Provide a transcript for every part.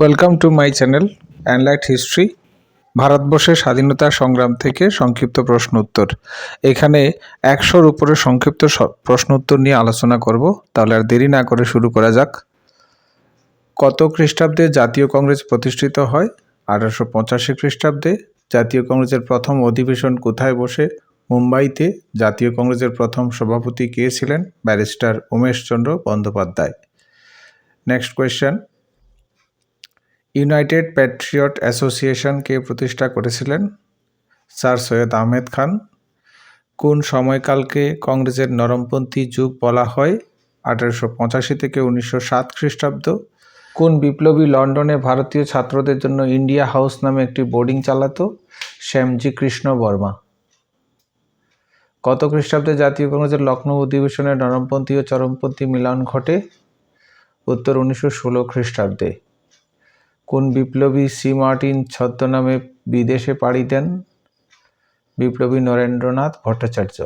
Welcome to my channel enlight history ভারতবর্ষের স্বাধীনতা সংগ্রাম থেকে সংক্ষিপ্ত প্রশ্ন উত্তর। এখানে একশোর উপরে সংক্ষিপ্ত প্রশ্ন উত্তর নিয়ে আলোচনা করব, তাহলে আর দেরি না করে শুরু করা যাক। কত খ্রিস্টাব্দে জাতীয় কংগ্রেস প্রতিষ্ঠিত হয়? আঠারোশো পঁচাশি খ্রিস্টাব্দে জাতীয় কংগ্রেসের প্রথম অধিবেশন কোথায় বসে? মুম্বাইতে জাতীয় কংগ্রেসের প্রথম সভাপতি কে ছিলেন? Barrister Umeshchandra Bandyopadhyay. Next question united patriot অ্যাসোসিয়েশনকে প্রতিষ্ঠা করেছিলেন স্যার সৈয়দ আহমেদ খান। কোন সময়কালকে কংগ্রেসের নরমপন্থী যুগ বলা হয়? আঠারোশো পঁচাশি থেকে উনিশশো সাত খ্রিস্টাব্দ। কোন বিপ্লবী লন্ডনে ভারতীয় ছাত্রদের জন্য ইন্ডিয়া হাউস নামে একটি বোর্ডিং চালাতো? শ্যামজি কৃষ্ণ বর্মা। কত খ্রিস্টাব্দে জাতীয় কংগ্রেসের লখনৌ অধিবেশনে নরমপন্থী ও চরমপন্থী মিলন ঘটে? উত্তর উনিশশো ষোলো খ্রিস্টাব্দে। কোন বিপ্লবী সি মার্টিন ছদ্মনামে বিদেশে পাড়ি দেন? বিপ্লবী নরেন্দ্রনাথ ভট্টাচার্য।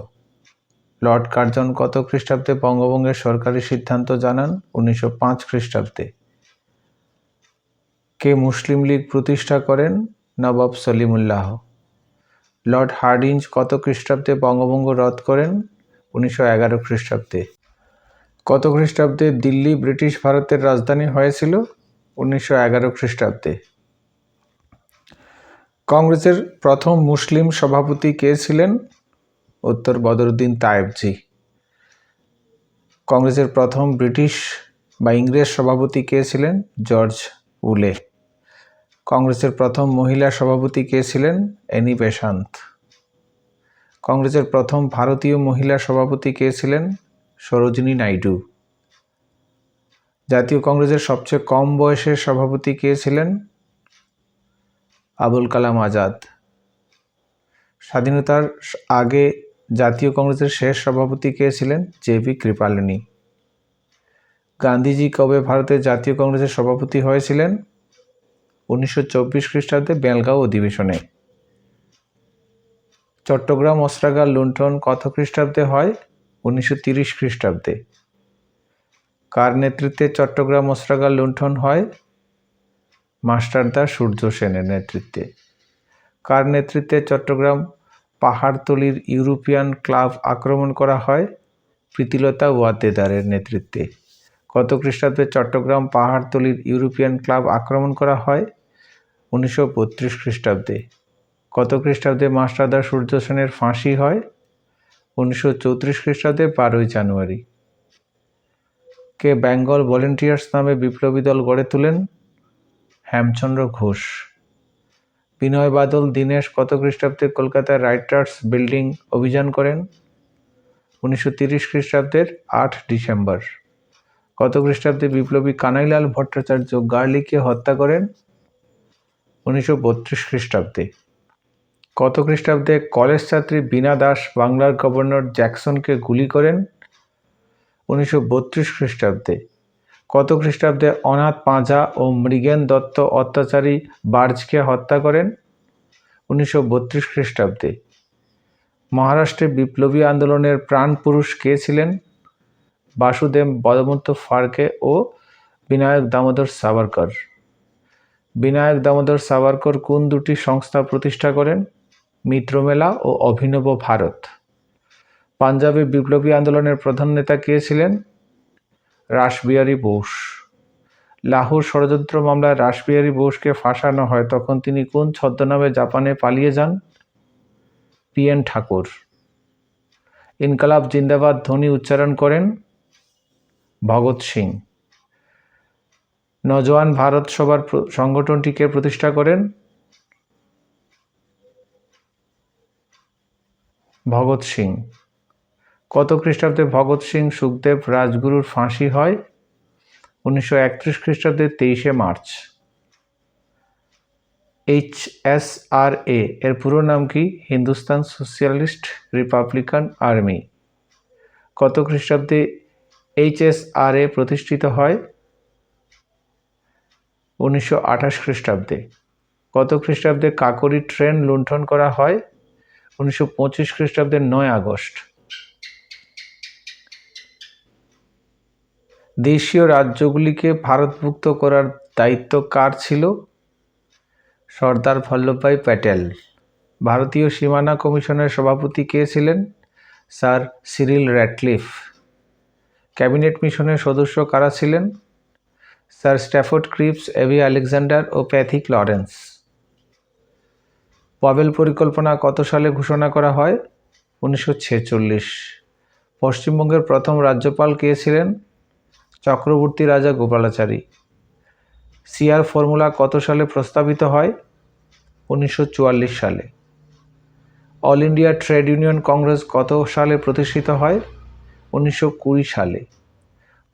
লর্ড কার্জন কত খ্রিস্টাব্দে বঙ্গভঙ্গের সরকারি সিদ্ধান্ত জানান? উনিশশো পাঁচ খ্রিস্টাব্দে। কে মুসলিম লীগ প্রতিষ্ঠা করেন? নবাব সলিমুল্লাহ। লর্ড হার্ডিঞ্জ কত খ্রিস্টাব্দে বঙ্গভঙ্গ রদ করেন? উনিশশো এগারো খ্রিস্টাব্দে। কত খ্রিস্টাব্দে দিল্লি ব্রিটিশ ভারতের রাজধানী হয়েছিল? উনিশশো এগারো খ্রিস্টাব্দে। কংগ্রেসের প্রথম মুসলিম সভাপতি কে ছিলেন? উত্তর বদরুদ্দিন তায়েবজি। কংগ্রেসের প্রথম ব্রিটিশ বা ইংরেজ সভাপতি কে ছিলেন? George Yule. কংগ্রেসের প্রথম মহিলা সভাপতি কে ছিলেন? Annie Besant. কংগ্রেসের প্রথম ভারতীয় মহিলা সভাপতি কে ছিলেন? সরোজিনী নাইডু। জাতীয় কংগ্রেসের সবচেয়ে কম বয়সের সভাপতি কে ছিলেন? আবুল কালাম আজাদ। স্বাধীনতার আগে জাতীয় কংগ্রেসের শেষ সভাপতি কে ছিলেন? J P Kripalani. গান্ধীজি কবে ভারতের জাতীয় কংগ্রেসের সভাপতি হয়েছিলেন? উনিশশো চব্বিশ খ্রিস্টাব্দে বেলগাঁও অধিবেশনে। চট্টগ্রাম অস্ত্রাগার লুণ্ঠন কত খ্রিস্টাব্দে হয়? উনিশশো তিরিশ খ্রিস্টাব্দে। কার নেতৃত্বে চট্টগ্রাম অস্ত্রাগার লুণ্ঠন হয়? মাস্টারদা সূর্য সেনের নেতৃত্বে। কার নেতৃত্বে চট্টগ্রাম পাহাড়তলির ইউরোপিয়ান ক্লাব আক্রমণ করা হয়? প্রীতিলতা ওয়াদ্দেদারের নেতৃত্বে। কত খ্রিস্টাব্দে চট্টগ্রাম পাহাড়তলির ইউরোপিয়ান ক্লাব আক্রমণ করা হয়? উনিশশো বত্রিশ খ্রিস্টাব্দে। কত খ্রিস্টাব্দে মাস্টারদা সূর্য সেনের ফাঁসি হয়? উনিশশো চৌত্রিশ খ্রিস্টাব্দে বারোই জানুয়ারি। কে বেঙ্গল ভলেন্টিয়ার্স নামে বিপ্লবী দল গড়ে তোলেন? হেমচন্দ্র ঘোষ। বিনয় বাদল, দীনেশ, কত খ্রিস্টাব্দে কলকাতার রাইটার্স বিল্ডিং অভিযান করেন? উনিশশো তিরিশ খ্রিস্টাব্দের আট ডিসেম্বর। কত খ্রিস্টাব্দে বিপ্লবী কানাইলাল ভট্টাচার্য গার্লিকে হত্যা করেন? উনিশশো বত্রিশ খ্রিস্টাব্দে। কত খ্রিস্টাব্দে কলেজ ছাত্রী বীণা দাস, বাংলার গভর্নর জ্যাকসনকে গুলি করেন? উনিশশো বত্রিশ খ্রিস্টাব্দে। কত খ্রিস্টাব্দে অনাথ পাঁজা ও মৃগেন দত্ত অত্যাচারী বার্জকে হত্যা করেন? উনিশশো বত্রিশ খ্রিস্টাব্দে। মহারাষ্ট্রে বিপ্লবী আন্দোলনের প্রাণপুরুষ কে ছিলেন? বাসুদেব বদমন্ত ফাড়কে ও বিনায়ক দামোদর সাভারকর। বিনায়ক দামোদর সাভারকর কোন দুটি সংস্থা প্রতিষ্ঠা করেন? মিত্রমেলা ও অভিনব ভারত। পাঞ্জাবে বিপ্লবী আন্দোলনের প্রধান নেতা কে ছিলেন? রাসবিহারী বোস। লাহোর ষড়যন্ত্র মামলায় রাসবিহারী বোসকে ফাঁসানো হয় তখন তিনি কোন ছদ্মনামে জাপানে পালিয়ে যান? পি এন ঠাকুর। ইনকালাব জিন্দাবাদ ধ্বনি উচ্চারণ করেন ভগৎ সিং। নজওয়ান ভারত সভার সংগঠনটিকে প্রতিষ্ঠা করেন ভগৎ সিং। কত খ্রিস্টাব্দে ভগৎ সিং সুখদেব রাজগুরুর ফাঁসি হয়? উনিশশো একত্রিশ খ্রিস্টাব্দের তেইশে March. H S R A, এর পুরো নাম কি? Hindustan socialist republican army. কত খ্রিস্টাব্দে এইচ এস আর এ প্রতিষ্ঠিত হয়? উনিশশো আঠাশ খ্রিস্টাব্দে। কত খ্রিস্টাব্দে কাকরি ট্রেন লুণ্ঠন করা হয়? উনিশশো পঁচিশ খ্রিস্টাব্দের নয় আগস্ট। দেশীয় রাজ্যগুলিকে ভারতভুক্ত করার দায়িত্ব কার ছিল? সর্দার বল্লভভাই প্যাটেল। ভারতীয় সীমানা কমিশনের সভাপতি কে ছিলেন? স্যার সিরিল র্যাটলিফ ক্যাবিনেট মিশনের সদস্য কারা ছিলেন? Sir Stafford Cripps, A V Alexander O Pethick Lawrence. Pavel পরিকল্পনা কত সালে ঘোষণা করা হয়? উনিশশো ছেচল্লিশ। পশ্চিমবঙ্গের প্রথম রাজ্যপাল কে ছিলেন? চক্রবর্তী রাজা গোপালাচারী। সিআর ফর্মুলা কত সালে প্রস্তাবিত হয়? উনিশশো চুয়াল্লিশ সালে। All India trade union congress কত সালে প্রতিষ্ঠিত হয়? উনিশশো কুড়ি সালে।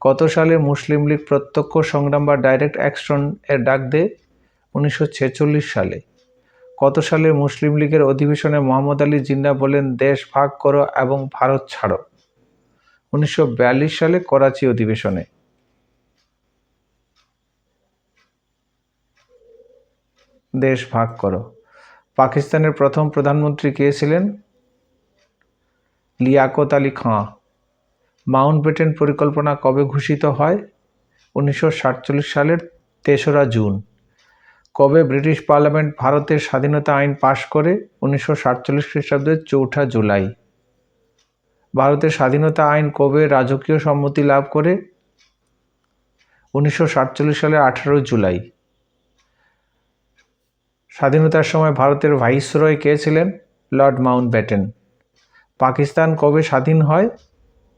কত সালে মুসলিম লীগ প্রত্যক্ষ সংগ্রাম বা ডাইরেক্ট অ্যাকশন এর ডাক দেয়? উনিশশো ছেচল্লিশ সালে। কত সালে মুসলিম লীগের অধিবেশনে মোহাম্মদ আলী জিন্না বলেন, দেশ ভাগ করো এবং ভারত ছাড়ো উনিশশো বিয়াল্লিশ সালে করাচি অধিবেশনে। দেশ ভাগ করো। পাকিস্তানের প্রথম প্রধানমন্ত্রী কে ছিলেন? লিয়াকত আলী খাঁ। মাউন্ট বেটেন পরিকল্পনা কবে ঘোষিত হয়? উনিশশো সাতচল্লিশ সালের তেসরা জুন। কবে ব্রিটিশ পার্লামেন্ট ভারতের স্বাধীনতা আইন পাশ করে? উনিশশো সাতচল্লিশ খ্রিস্টাব্দের চৌঠা জুলাই। ভারতের স্বাধীনতা আইন কবে রাজকীয় সম্মতি লাভ করে? উনিশশো সাতচল্লিশ সালের আঠারো জুলাই। স্বাধীনতার সময় ভারতের ভাইসরয় কে ছিলেন? লর্ড মাউন্ট ব্যাটেন পাকিস্তান কবে স্বাধীন হয়?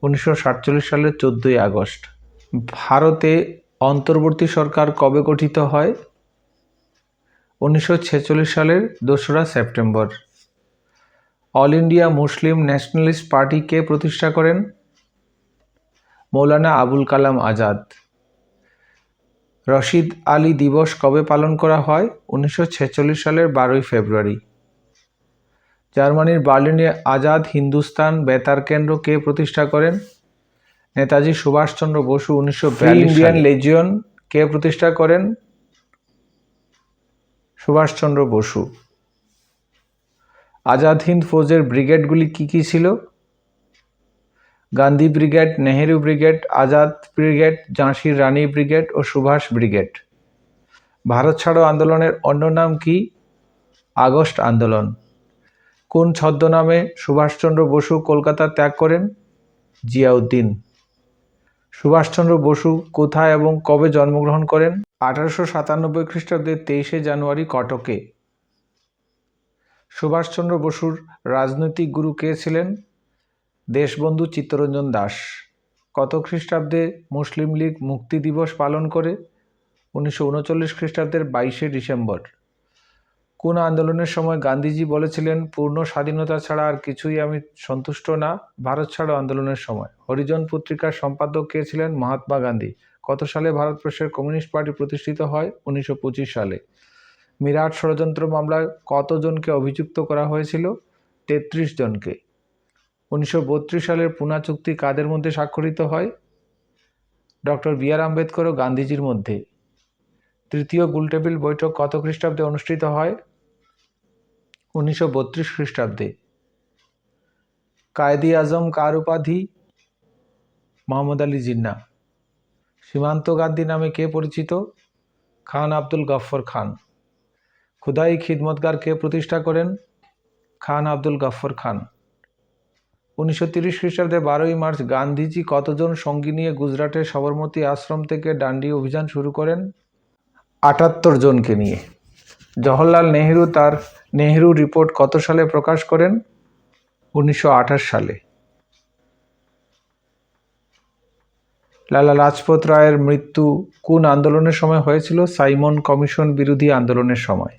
উনিশশো সাতচল্লিশ সালের চোদ্দোই আগস্ট। ভারতে অন্তর্বর্তী সরকার কবে গঠিত হয়? উনিশশো ছেচল্লিশ সালের দোসরা September. All India Muslim nationalist party কে প্রতিষ্ঠা করেন? মৌলানা আবুল কালাম আজাদ। রশিদ আলী দিবস কবে পালন করা হয়? উনিশশো ছেচল্লিশ সালের বারোই ফেব্রুয়ারি। জার্মানির বার্লিনে আজাদ হিন্দুস্তান বেতার কেন্দ্র কে প্রতিষ্ঠা করেন? নেতাজি সুভাষচন্দ্র বসু উনিশশো ইন্ডিয়ান লেজিয়ন কে প্রতিষ্ঠা করেন? সুভাষচন্দ্র বসু। আজাদ হিন্দ ফৌজের ব্রিগেডগুলি কী কী ছিল? Gandhi brigade, Nehru brigade, Azad brigade, ঝাঁসির রানী ব্রিগেড ও সুভাষ ব্রিগেড। ভারত ছাড়ো আন্দোলনের অন্য নাম কি? আগস্ট আন্দোলন। কোন ছদ্মনামে সুভাষচন্দ্র বসু কলকাতা ত্যাগ করেন? জিয়াউদ্দিন। সুভাষচন্দ্র বসু কোথায় এবং কবে জন্মগ্রহণ করেন? আঠারোশো সাতানব্বই খ্রিস্টাব্দের তেইশে জানুয়ারি কটকে। সুভাষচন্দ্র বসুর রাজনৈতিক গুরু কে ছিলেন? দেশবন্ধু চিত্তরঞ্জন দাস কত খ্রিস্টাব্দে মুসলিম লীগ মুক্তি দিবস পালন করে? উনিশশো উনচল্লিশ খ্রিস্টাব্দের বাইশে ডিসেম্বর। কোন আন্দোলনের সময় গান্ধীজি বলেছিলেন, পূর্ণ স্বাধীনতা ছাড়া আর কিছুই আমি সন্তুষ্ট না, ভারত ছাড়ো আন্দোলনের সময় হরিজন পত্রিকার সম্পাদক কে ছিলেন? মহাত্মা গান্ধী। কত সালে ভারতবর্ষের কমিউনিস্ট পার্টি প্রতিষ্ঠিত হয়? উনিশশো পঁচিশ সালে। মিরাট ষড়যন্ত্র মামলায় কতজনকে অভিযুক্ত করা হয়েছিল? তেত্রিশ জনকে। উনিশশো বত্রিশ সালের পুনা চুক্তি কাদের মধ্যে স্বাক্ষরিত হয়? ডক্টর বি আর আম্বেদকর ও গান্ধীজির মধ্যে। তৃতীয় গুলটেবিল বৈঠক কত খ্রিস্টাব্দে অনুষ্ঠিত হয়? উনিশশো বত্রিশ খ্রিস্টাব্দে। কায়দি আজম কার উপাধি? মোহাম্মদ আলী জিন্না। সীমান্ত গান্ধী নামে কে পরিচিত? খান আব্দুল গফর খান। খুদাই খিদমতগার কে প্রতিষ্ঠা করেন? খান আব্দুল গফর খান। উনিশশো তিরিশ খ্রিস্টাব্দে বারোই মার্চ গান্ধীজি কতজন সঙ্গী নিয়ে গুজরাটের সবরমতী আশ্রম থেকে ডান্ডি অভিযান শুরু করেন? আটাত্তর জনকে নিয়ে। জওহরলাল নেহেরু তার নেহেরু রিপোর্ট কত সালে প্রকাশ করেন? উনিশশো আঠাশ সালে। লালা লাজপত রায়ের মৃত্যু কোন আন্দোলনের সময় হয়েছিল? সাইমন কমিশন বিরোধী আন্দোলনের সময়।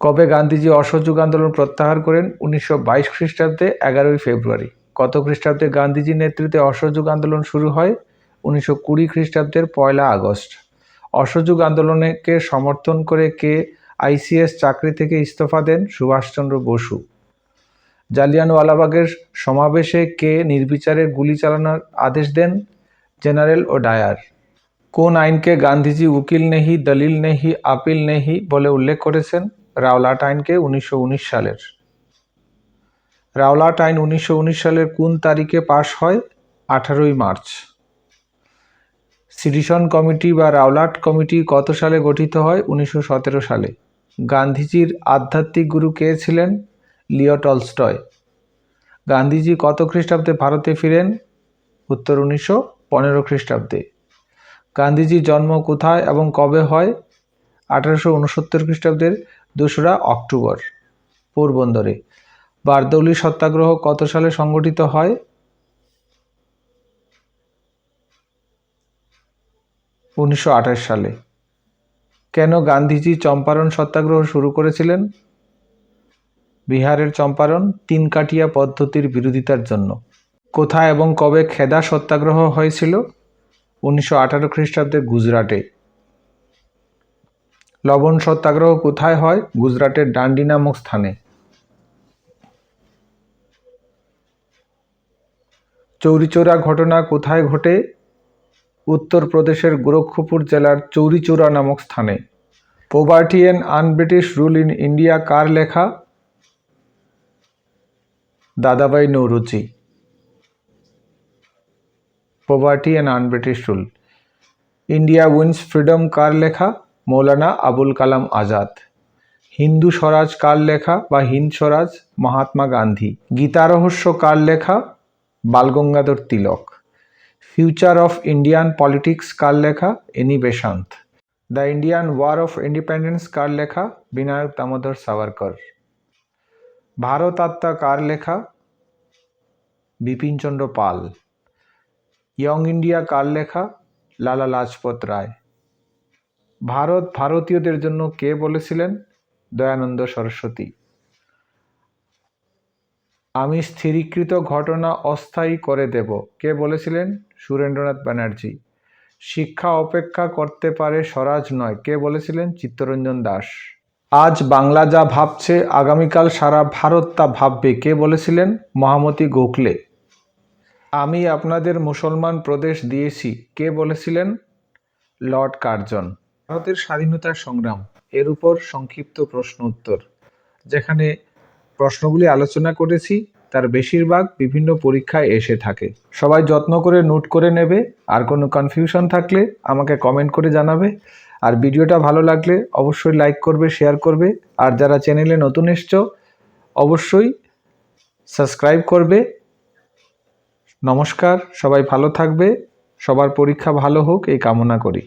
কবে গান্ধীজি অসহযোগ আন্দোলন প্রত্যাহার করেন? উনিশশো বাইশ খ্রিস্টাব্দে এগারোই ফেব্রুয়ারি। কত খ্রিস্টাব্দে গান্ধীজির নেতৃত্বে অসহযোগ আন্দোলন শুরু হয়? উনিশশো কুড়ি খ্রিস্টাব্দের পয়লা আগস্ট। অসহযোগ আন্দোলনকে সমর্থন করে কে আইসিএস চাকরি থেকে ইস্তফা দেন? সুভাষচন্দ্র বসু। জালিয়ানওয়ালাবাগের সমাবেশে কে নির্বিচারে গুলি চালানোর আদেশ দেন? জেনারেল ও ডায়ার কোন আইনকে গান্ধীজি উকিল নেহি, দলিল নেহি, আপিল নেহি বলে উল্লেখ করেছেন? রাওলাট আইনকে উনিশশো উনিশ সালের। রাওলাট আইন উনিশশো উনিশ সালের কোন তারিখে পাশ হয়? আঠারোই মার্চ। সিডিশন কমিটি বা রাওলাট কমিটি কত সালে গঠিত হয়? উনিশশো সতেরো সালে। গান্ধীজির আধ্যাত্মিক গুরু কে ছিলেন? লিও গান্ধীজি কত খ্রিস্টাব্দে ভারতে ফিরেন? উত্তর উনিশশো পনেরো খ্রিস্টাব্দে। গান্ধীজির জন্ম কোথায় এবং কবে হয়? আঠারোশো উনসত্তর খ্রিস্টাব্দের দোসরা অক্টোবর, পোরবন্দরে। বারদৌলি সত্যাগ্রহ কত সালে সংগঠিত হয়? উনিশশো আঠাশ সালে। কেন গান্ধীজি চম্পারণ সত্যাগ্রহ শুরু করেছিলেন? বিহারের চম্পারণ তিন কাটিয়া পদ্ধতির বিরোধিতার জন্য। কোথায় এবং কবে খেদা সত্যাগ্রহ হয়েছিল? উনিশশো আঠারো খ্রিস্টাব্দে গুজরাটে। লবণ সত্যাগ্রহ কোথায় হয়? গুজরাটের ডান্ডি নামক স্থানে। চৌরিচৌরা ঘটনা কোথায় ঘটে? উত্তরপ্রদেশের গোরক্ষপুর জেলার চৌরিচৌরা নামক স্থানে। Poverty and unBritish rule in India কার লেখা? Dadabhai Naoroji poverty and unBritish rule. India wins freedom কার লেখা? মৌলানা আবুল কালাম আজাদ। হিন্দু স্বরাজ কার লেখা বা হিন্দ স্বরাজ মহাত্মা গান্ধী। গীতা রহস্য কার লেখা, Balgangadhar Tilak. Future of Indian politics কার লেখা, Annie Besant. The Indian war of independence কার লেখা, বিনায়ক দামোদর সাভারকর। ভারত আত্মা কার লেখা, বিপিনচন্দ্র পাল। ইয়ং ইন্ডিয়া কার লেখা, লালা লাজপত রায়। ভারত ভারতীয়দের জন্য কে বলেছিলেন? দয়ানন্দ সরস্বতী। আমি স্থিরীকৃত ঘটনা অস্থায়ী করে দেব। কে বলেছিলেন? সুরেন্দ্রনাথ ব্যানার্জি। শিক্ষা অপেক্ষা করতে পারে স্বরাজ নয়। কে বলেছিলেন? চিত্তরঞ্জন দাস। আজ বাংলা যা ভাবছে, আগামীকাল সারা ভারত তা ভাববে। কে বলেছিলেন? মহামতি গোখলে। আমি আপনাদের মুসলমান প্রদেশ দিয়েছি। কে বলেছিলেন? Lord Curzon. ভারতের স্বাধীনতার সংগ্রাম, এর উপর সংক্ষিপ্ত প্রশ্ন উত্তর। যেখানে প্রশ্নগুলি আলোচনা করেছি, তার বেশিরভাগ বিভিন্ন পরীক্ষায় এসে থাকে। সবাই যত্ন করে নোট করে নেবে, আর কোনো কনফিউশন থাকলে আমাকে কমেন্ট করে জানাবে। আর ভিডিওটা ভালো লাগলে অবশ্যই লাইক করবে শেয়ার করবে। আর যারা চ্যানেলে নতুন এসছো, অবশ্যই সাবস্ক্রাইব করবে। নমস্কার, সবাই ভালো থাকবে। সবার পরীক্ষা ভালো হোক, এই কামনা করি।